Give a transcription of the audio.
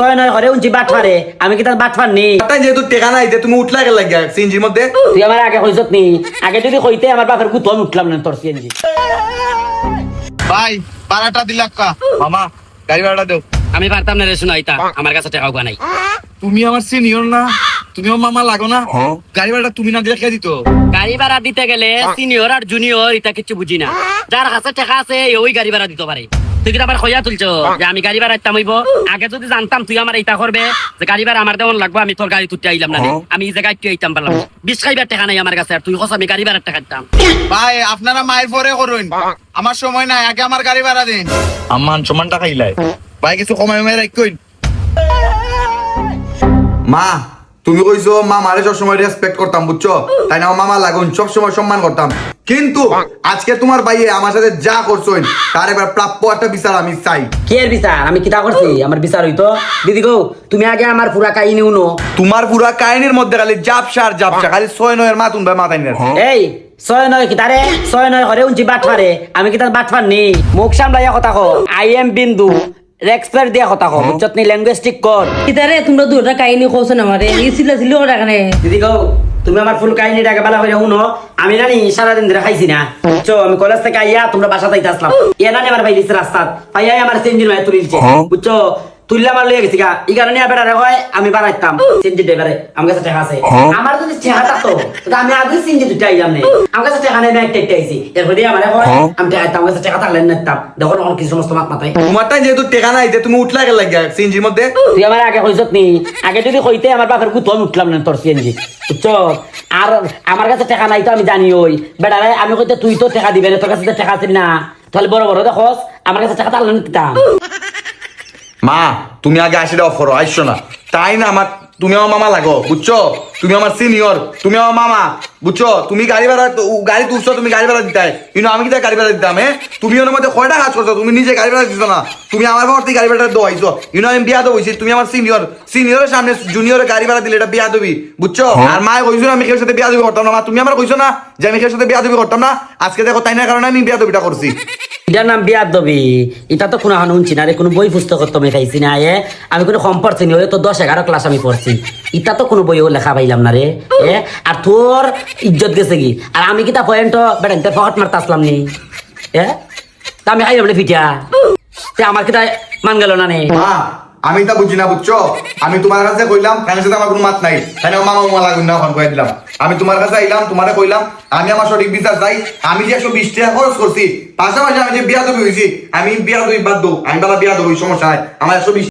ছয় নয় করে উঞ্চি বাট ফারে আমি কি তার বাট ফার নি তাই যেহেতু টেকা নাই যে তুমি উঠলা গেল লাগিয়া সিএনজির মধ্যে? তুই আমার আগে কইছত নি। আগে যদি কইতে আমার বাপের গুতো আমি উঠলাম না তোর সিএনজি। ভাই বারাটা দিলাক্কা মামা গাড়ি ভাড়াটা দেও। আমি পারতাম না রে শুনাইতা আমার কাছে টাকাও নাই। তুমি আমার সিনিয়র না তুমি আমার মামা লাগো না। গাড়ি ভাড়াটা তুমি না দিলে কে দিত? গাড়ি ভাড়া দিতে গেলে সিনিয়র আর জুনিয়র এটা কিছু বুঝি না। যার কাছে টাকা আছে ওই গাড়ি ভাড়া দিতে পারে। তুই কিন্তু আবার খইয়া তুলছ। যে আমি গাড়ি ভাড়া ইতাম হইব। আগে যদি জানতাম তুই আমার এটা করবে যে গাড়ি ভাড়া আমার দেওয়ান লাগবে আমি তোর গাড়ি তুলতে আইলাম না আমি এই জায়গায় তুই আইতাম পারলাম। বিশ খাইবার টাকা নাই আমার কাছে আর তুই কস আমি গাড়ি ভাড়ার টাকা দিতাম। ভাই আপনারা মায়ের পরে করুন। আমার সময় নাই আগে আমার গাড়ি ভাড়া দিন। আমার সমান টাকা ইলাই। ভাই কিছু কমাই মাই মেয়ে রাখুন মা তুমি কইছো মা মারে সবসময় রেসপেক্ট করতাম বুঝছ? তাই না মামা লাগুন সবসময় সম্মান করতাম। কিন্তু আজকে তোমার ভাইয়ে আমার সাথে যা করছ তার এবার প্রাপ্য একটা বিচার আমি চাই। কি এর বিচার? আমি কিতা করছি? আমার বিচার হইতো? দিদি গো তুমি আগে আমার পুরা কাহিনী উনো তোমার পুরা কাহিনীর মধ্যে খালি জাপসা আর জাপসা খালি ছয় নয়ের মা তুমি মাথায় নেই এই ছয় নয় কি তারে? ছয় নয় করে উঞ্চি বাট ফারে আমি কি তার বাট ফার নি মুখ সামলাইয়া কথা কো আই এম বিন্দু রেক্সপেক্ট দিয়া কথা কম উচ্চত নি ল্যাঙ্গুয়েজ কর। কিতারে তোমরা দুটা কাহিনী কৌছো না আমারে? ই সিলা সিলি ওরা কানে? দিদি গো তুমি আমার ফুল কাহিনীটাকে বালা করে শুনো। আমি নানি সারাদিন ধরে খাইছি না। চো আমি কলেজ থেকে আইয়া তোমরা বাসা তাইতে আসলাম। ইয়া নানি আমার ভাই দিছে রাস্তা পাইয়াই আমার সেঞ্জিন ভাই তুলিলছে বুঝছ? তুললে আমার লইয়া গেছি গা। এই কারণে বেড়ারে হয় আমি বাড়াইতাম। সেঞ্জি ড্রাইভারে আমার কাছে টাকা আছে। আমার যদি টাকা থাকতো আমি আগে সেঞ্জি দুটো আইলাম নেই আমার কাছে টাকা নেই একটা একটা আইছি। এরপর দিয়ে আমার হয়। আমি টাকা আমার কাছে টাকা থাকলে নিতাম দেখো না কি সমস্ত মাত মাথায়। যেহেতু টেকা নাই যে তুমি উঠলা গেল লাগিয়া মধ্যে। তুই আমার আগে কইছত নি আগে যদি কইতে আমার বাপের গুতো আমি উঠলাম না তোর বুঝছ? আর আমার কাছে টাকা নাই তো আমি জানি ওই। বেড়ারে আমি কইতে তুই তো টাকা দিবে না তোর কাছে টাকা আছে না। তাহলে বড় বড় দেখোস আমার কাছে টাকা তাহলে নিতাম মা তুমি আগে আসিটা অফ করো আইসো না। তাই না আমার তুমি আমার মামা লাগো বুঝছ? তুমি আমার সিনিয়র তুমি আমার মামা বুঝছ? তুমি গাড়ি ভাড়া গাড়ি তুলছো তুমি গাড়ি ভাড়া দিতে কিন্তু আমি কি গাড়ি ভাড়া দিতাম হ্যাঁ তুমি ওর মধ্যে কয়টা কাজ করছ তুমি নিজে গাড়ি ভাড়া দিছো না। তুমি আমার পর থেকে গাড়ি ভাড়া দোয়াইছো ইউনো আমি বিয়া দেবইছি তুমি আমার সিনিয়র সিনিয়রের সামনে জুনিয়রের গাড়ি ভাড়া দিলে এটা বিয়া দেবি বুঝছ? আর মায় কইছো না আমি কেউ সাথে বিয়া দেবি করতাম না মা। তুমি আমার কইছো না যে আমি কেউ সাথে বিয়া দেবি করতাম না আজকে দেখো তাই না কারণে আমি বিয়া দেবিটা করছি এটার নাম বিয়ার দবি এটা তো কোনো এখন শুনছি না রে, কোনো বই পুস্তক তো আমি খাইছি না এ। আমি কোনো কম পড়ছি না তো দশ এগারো ক্লাস আমি পড়ছি। এটা তো কোনো বইও লেখা পাইলাম না রে, এ। আর তোর ইজ্জত গেছে কি? আর আমি কিতা পয়েন্ট বেডেন তে ফট মারতে আসলাম নি, এ? তা আমি খাইলাম রে পিঠা তে আমার কিতা মান গেল না নে? আমি তা বুঝি না, বুঝছ? আমি তোমার কাছে কইলাম তার সাথে আমার কোনো মাত নাই। তাই মামা মামা লাগুন না ফোন করে দিলাম। আমি তোমার কাছে আইলাম, তোমারে কইলাম, আমি আমার সঠিক বিচার চাই, আমি যে একশো বিশ টাকা খরচ করছি পাশাপাশি আমি যে বিয়া দেবি হয়েছি আমি বিয়া দবি বাদ দো আমি বেলা বিয়া দেবো সমস্যা নাই। আমার একশো বিশ